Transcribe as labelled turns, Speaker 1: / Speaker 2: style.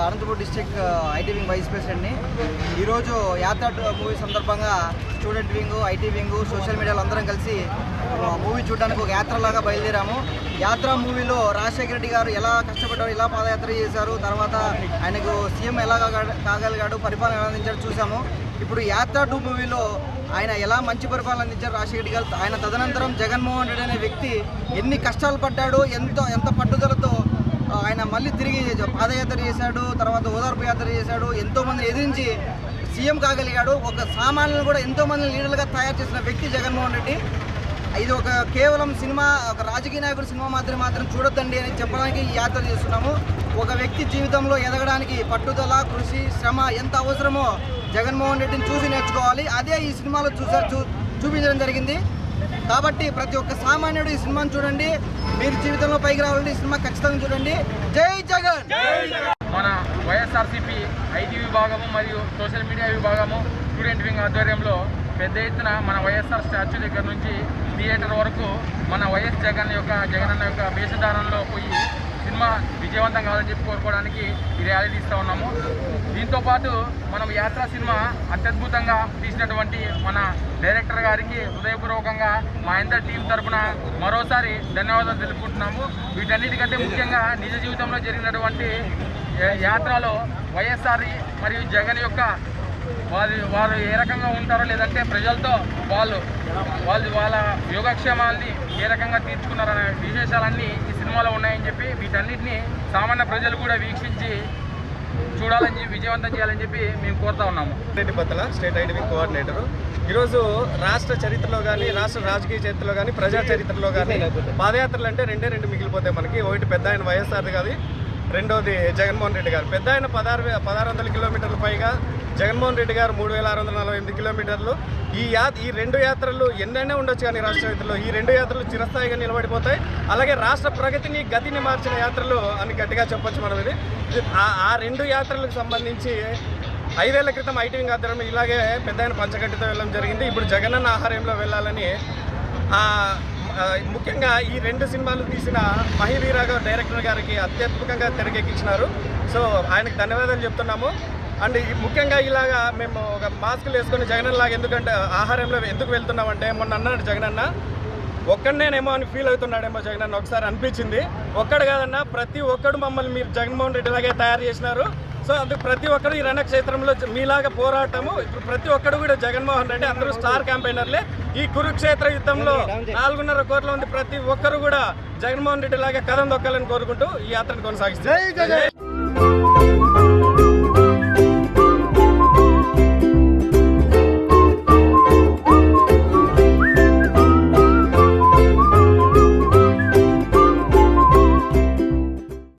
Speaker 1: Anantapuram district IT wing vice ప్రెసిడెంట్ని. ఈరోజు Yatra movie సందర్భంగా student wing IT wing social మీడియాలో అందరం కలిసి మూవీ చూడడానికి ఒక యాత్రలాగా బయలుదేరాము. యాత్ర మూవీలో రాజశేఖర రెడ్డి గారు ఎలా కష్టపడ్డారు ఎలా పాదయాత్ర చేశారు తర్వాత ఆయనకు సీఎం ఎలా కాగలిగాడు పరిపాలన ఎలా అందించాడు చూసాము ఇప్పుడు యాత్ర టూ మూవీలో ఆయన ఎలా మంచి పరిపాలన అందించారు రాజశేఖర రెడ్డి గారు ఆయన తదనంతరం జగన్మోహన్ రెడ్డి అనే వ్యక్తి ఎన్ని కష్టాలు పడ్డాడు ఎంతో ఎంత పట్టుదలతో ఆయన మళ్ళీ తిరిగి పాదయాత్ర చేశాడు తర్వాత ఓదార్పు యాత్ర చేశాడు ఎంతోమంది ఎదిరించి సీఎం కాగలిగాడు. ఒక సామాన్యులను కూడా ఎంతోమంది లీడర్గా లీడర్లుగా తయారు చేసిన వ్యక్తి జగన్మోహన్ రెడ్డి. ఇది ఒక కేవలం సినిమా ఒక రాజకీయ నాయకుడు సినిమా మాత్రం మాత్రం చూడొద్దండి అని చెప్పడానికి ఈ యాత్ర చేస్తున్నాము. ఒక వ్యక్తి జీవితంలో ఎదగడానికి పట్టుదల కృషి శ్రమ ఎంత అవసరమో జగన్మోహన్ రెడ్డిని చూసి నేర్చుకోవాలి. అదే ఈ సినిమాలో చూసా చూ చూపించడం జరిగింది. కాబట్టి ప్రతి ఒక్క సామాన్యుడు ఈ సినిమాను చూడండి. మీరు జీవితంలో పైకి రావాలంటే ఈ సినిమా ఖచ్చితంగా చూడండి. జై జగన్!
Speaker 2: మన వైఎస్ఆర్సీపీ ఐటీ విభాగము మరియు సోషల్ మీడియా విభాగము స్టూడెంట్ వింగ్ ఆధ్వర్యంలో పెద్ద ఎత్తున మన వైఎస్ఆర్ స్టాచ్యూ దగ్గర నుంచి థియేటర్ వరకు మన వైఎస్ జగన్ యొక్క జగనన్న యొక్క వేషధారణలో పోయి సినిమా విజయవంతం కావాలని చెప్పి కోరుకోవడానికి ఈ ర్యాలీ తీస్తూ ఉన్నాము. దీంతో పాటు మనం యాత్ర సినిమా అత్యద్భుతంగా తీసినటువంటి మన డైరెక్టర్ గారికి హృదయపూర్వకంగా మా అందరి టీం తరఫున మరోసారి ధన్యవాదాలు తెలుపుకుంటున్నాము. వీటన్నిటికంటే ముఖ్యంగా నిజ జీవితంలో జరిగినటువంటి యాత్రలో వైఎస్ఆర్ మరియు జగన్ యొక్క వారి వారు ఏ రకంగా ఉంటారో లేదంటే ప్రజలతో వాళ్ళు వాళ్ళు వాళ్ళ యోగక్షేమాల్ని ఏ రకంగా తీర్చుకున్నారనే విశేషాలన్నీ ఈ సినిమాలో ఉన్నాయని చెప్పి వీటన్నిటిని సామాన్య ప్రజలు కూడా వీక్షించి చూడాలని చెప్పి విజయవంతం చేయాలని చెప్పి మేము కోరుతా ఉన్నాము.
Speaker 3: Reddy Battala state ID coordinator. ఈరోజు రాష్ట్ర చరిత్రలో కానీ రాష్ట్ర రాజకీయ చరిత్రలో కానీ ప్రజా చరిత్రలో కానీ పాదయాత్రలు అంటే రెండే రెండు మిగిలిపోతాయి మనకి ఒకటి పెద్ద ఆయన వైఎస్ఆర్ది కాదు రెండోది జగన్మోహన్ రెడ్డి గారు. పెద్ద ఆయన పదహారు పదహారు వందల కిలోమీటర్ల పైగా జగన్మోహన్ రెడ్డి గారు మూడు వేల ఆరు వందల నలభై ఎనిమిది కిలోమీటర్లు. ఈ యా ఈ రెండు యాత్రలు ఎన్నైనా ఉండొచ్చు కానీ రాష్ట్ర చరిత్రలో ఈ రెండు యాత్రలు చిరస్థాయిగా నిలబడిపోతాయి. అలాగే రాష్ట్ర ప్రగతిని గతిని మార్చిన యాత్రలు అని గట్టిగా చెప్పొచ్చు మనం ఇది. ఆ- ఆ రెండు యాత్రలకు సంబంధించి ఐదేళ్ళ క్రితం ఐటీ ఆధ్వర్యంలో ఇలాగే పెద్ద ఆయన పంచగట్టితో వెళ్ళడం జరిగింది. ఇప్పుడు జగనన్న ఆహార్యంలో వెళ్ళాలని ముఖ్యంగా ఈ రెండు సినిమాలు తీసిన మహివీరా డైరెక్టర్ గారికి అత్యద్భుతంగా తెరకెక్కించినారు. సో ఆయనకు ధన్యవాదాలు చెప్తున్నాము. అండ్ ఈ ముఖ్యంగా ఇలాగా మేము ఒక మాస్కులు వేసుకొని జగన్ లాగా ఎందుకంటే ఆహారంలో ఎందుకు వెళ్తున్నామంటే మొన్న అన్నాడు జగనన్న ఒక్కడనేనేమో అని ఫీల్ అవుతున్నాడేమో జగన్ అన్న ఒకసారి అనిపించింది. ఒక్కడు కాదన్న ప్రతి ఒక్కడు మమ్మల్ని మీరు జగన్మోహన్ రెడ్డి లాగే తయారు చేసినారు. సో అందుకు ప్రతి ఒక్కరు ఈ రణక్షేత్రంలో మీలాగా పోరాటము ఇప్పుడు ప్రతి ఒక్కడు కూడా జగన్మోహన్ రెడ్డి అందరూ స్టార్ క్యాంపెయినర్లే. ఈ కురుక్షేత్ర యుద్ధంలో నాలుగున్నర కోట్ల మంది ప్రతి ఒక్కరు కూడా జగన్మోహన్ రెడ్డి లాగా కథం దొక్కాలని కోరుకుంటూ ఈ యాత్రను కొనసాగిస్తారు